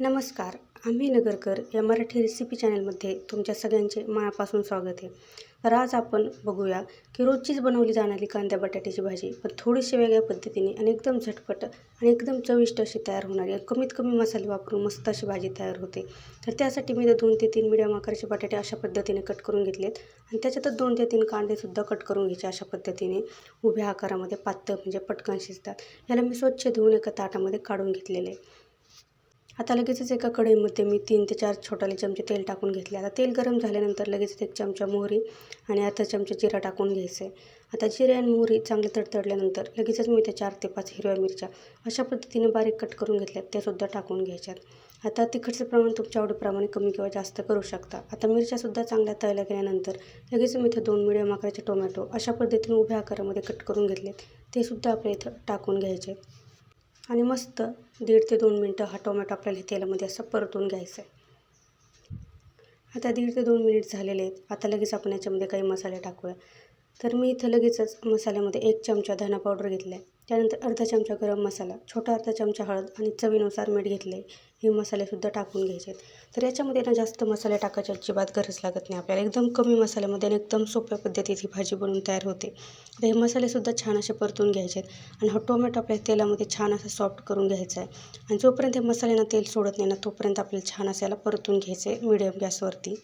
नमस्कार आम्ही नगरकर या मराठी रेसिपी चॅनलमध्ये तुमच्या सगळ्यांचे मनापासून स्वागत आहे. तर आज आपण बघूया की रोजचीच बनवली जाणारी कांद्या बटाट्याची भाजी पण थोडीशी वेगळ्या पद्धतीने आणि एकदम झटपट आणि एकदम चविष्ट अशी तयार होणारी कमीत कमी मसाले वापरून मस्त अशी भाजी तयार होते. तर त्यासाठी मी तर दोन ते तीन मिडियम आकाराचे बटाटे अशा पद्धतीने कट करून घेतलेत आणि त्याच्यातच दोन ते तीन कांदेसुद्धा कट करून घ्यायचे अशा पद्धतीने. उभ्या आकारामध्ये पातळ म्हणजे पटकन शिजतात. याला मी स्वच्छ धुवून एका ताटामध्ये काढून घेतलेले आहे. आता लगेचच एका कढईमध्ये मी तीन ते चार छोटाले चमचे तेल टाकून घेतले. आता तेल गरम झाल्यानंतर लगेचच एक चमचा मोहरी आणि अर्धा चमचा जिरा टाकून घ्यायचं. आहे आता जिरे आणि मोहरी चांगले तडतडल्यानंतर लगेचच मी त्या चार ते पाच हिरव्या मिरच्या अशा पद्धतीने बारीक कट करून घेतल्यात. त्यासुद्धा टाकून घ्यायच्यात. आता तिखटचं प्रमाण तुमच्या आवडीप्रमाणे कमी किंवा जास्त करू शकता. आता मिरच्यासुद्धा चांगल्या तळल्या गेल्यानंतर लगेच मी इथं दोन मिडियम आकाराचे टोमॅटो अशा पद्धतीने उभ्या आकारामध्ये कट करून घेतलेत. ते सुद्धा आपल्या इथं टाकून घ्यायचे. आहेत आणि मस्त दीड ते दोन मिनटं हा टोमॅटो आपल्याला हे तेलामध्ये असं परतून घ्यायचं आहे. आता दीड ते दोन मिनिट झालेले आहेत. आता लगेच आपण याच्यामध्ये काही मसाले टाकूया. तर मी इथं लगेचच मसाल्यामध्ये एक चमचा धना पावडर घेतला आहे त्यानंतर अर्धा चमचा गरम मसाला छोटा अर्धा चमचा हळद आणि चवीनुसार मीठ घेतले हे मसालेसुद्धा टाकून घ्यायचे तर याच्यामध्ये ना जास्त मसाले टाकायची अजिबात गरज लागत नाही आपल्याला. एकदम कमी मसाल्यामध्ये आणि एकदम सोप्या पद्धतीत ही भाजी बनवून तयार होते. तर हे मसालेसुद्धा छान असे परतून घ्यायचे आहेत. आणि हा टोमॅटो आपल्या तेलामध्ये छान असं सॉफ्ट करून घ्यायचा आहे. आणि जोपर्यंत हे मसाल्यांना तेल सोडत नाही ना तोपर्यंत आपल्याला छान असं याला परतून घ्यायचं आहे मिडियम गॅसवरती.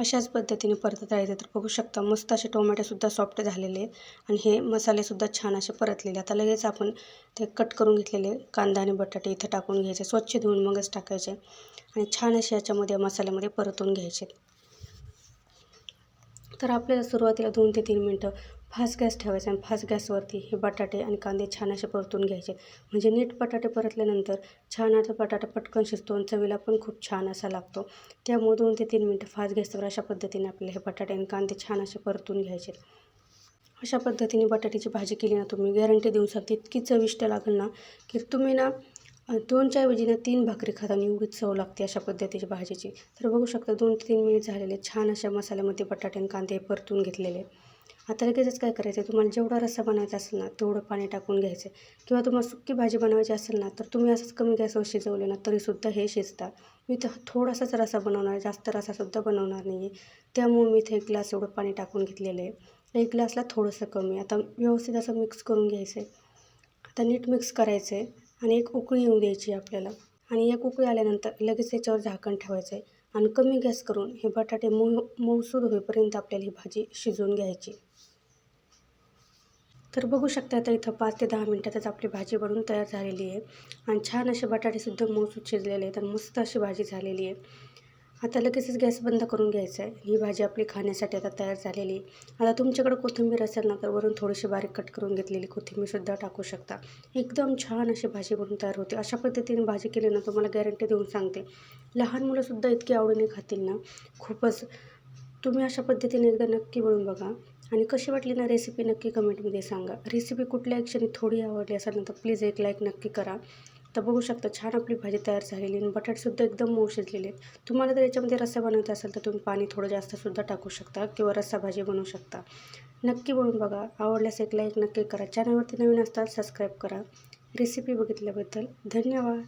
अशाच पद्धतीने परतत राहायचं तर बघू शकता मस्त असे टोमॅटोसुद्धा सॉफ्ट झालेले आहेत आणि हे मसालेसुद्धा छान असे परतलेले आता लगेच आपण ते कट करून घेतलेले कांदा आणि बटाटे इथं टाकून घ्यायचे स्वच्छ धुवून मगच टाकायचे आणि छान असे याच्यामध्ये मसाल्यामध्ये परतून घ्यायचे. तर आपल्याला सुरुवातीला दोन ते तीन मिनटं फास्ट गॅस ठेवायचा आणि फास्ट गॅसवरती हे बटाटे आणि कांदे छान असे परतून घ्यायचे. म्हणजे नीट बटाटे परतल्यानंतर छान आता बटाटा पटकन शिजतो आणि चवीला पण खूप छान असा लागतो. त्यामुळे दोन ते तीन मिनटं फास्ट गॅसवर अशा पद्धतीने आपल्याला हे बटाटे आणि कांदे छान असे परतून घ्यायचे. अशा पद्धतीने बटाट्याची भाजी केली ना तुम्ही गॅरंटी देऊन सांगते इतकी चविष्ट लागेल ना की तुम्ही ना दोनच्या ऐवजी ना तीन भाकरी खाताना एवढी चव लागते अशा पद्धतीची भाजीची. तर बघू शकता दोन ते तीन मिनिट झालेले छान अशा मसाल्यामध्ये बटाटे आणि कांदे परतून घेतलेले आता लगेचच काय करायचं आहे तुम्हाला जेवढा रस्सा बनवायचा असेल ना तेवढं पाणी टाकून घ्यायचं किंवा तुम्हाला सुक्की भाजी बनवायची असेल ना तर तुम्ही असंच कमी गॅसवर शिजवले ना तरीसुद्धा हे शिजतात मी तर थोडासाच रसा बनवणार आहे. जास्त रसासुद्धा बनवणार नाही आहे. त्यामुळे मी इथे एक ग्लास एवढं पाणी टाकून घेतलेलं आहे. एक ग्लासला थोडंसं कमी. आता व्यवस्थित असं मिक्स करून घ्यायचं आहे. आता नीट मिक्स करायचं आहे. आणि एक उकळी येऊ द्यायची आपल्याला. आणि एक उकळी आल्यानंतर लगेच याच्यावर झाकण ठेवायचं आहे. आणि कमी गॅस करून हे बटाटे मऊ मऊसूद होईपर्यंत आपल्याला ही भाजी शिजवून घ्यायची. तर बघू शकता तर इथं पाच ते दहा मिनटातच आपली भाजी बनवून तयार झालेली आहे. आणि छान असे बटाटेसुद्धा मऊसूद शिजलेले आहेत आणि मस्त अशी भाजी झालेली आहे. आता लगेचच गॅस बंद करून घ्यायचा आहे. ही भाजी आपली खाण्यासाठी आता तयार झालेली आहे. आता तुमच्याकडे कोथिंबीर असेल ना तर वरून थोडीशी बारीक कट करून घेतलेली कोथिंबीरसुद्धा टाकू शकता. एकदम छान अशी भाजी बनून तयार होते. अशा पद्धतीने भाजी केली ना तुम्हाला गॅरंटी देऊन सांगते. लहान मुलंसुद्धा इतकी आवडीने खातील ना. खूपच. तुम्ही अशा पद्धतीने एकदा नक्की बनवून बघा. आणि कशी वाटली ना रेसिपी नक्की कमेंटमध्ये सांगा. रेसिपी कुठल्या क्षणी थोडी आवडली असेल ना तर प्लीज एक लाईक नक्की करा. तर बघू शकता छान आपली भाजी तयार झालेली आणि बटाटेसुद्धा एकदम मऊ शिजलेले आहेत. तुम्हाला जर याच्यामध्ये रस्सा बनवायचा असेल तर तुम्ही पाणी थोडं जास्तसुद्धा टाकू शकता किंवा रस्सा भाजी बनवू शकता. नक्की बनवून बघा. आवडल्यास एक लाईक नक्की करा. चॅनलवरती नवीन असतात सबस्क्राईब करा. रेसिपी बघितल्याबद्दल धन्यवाद.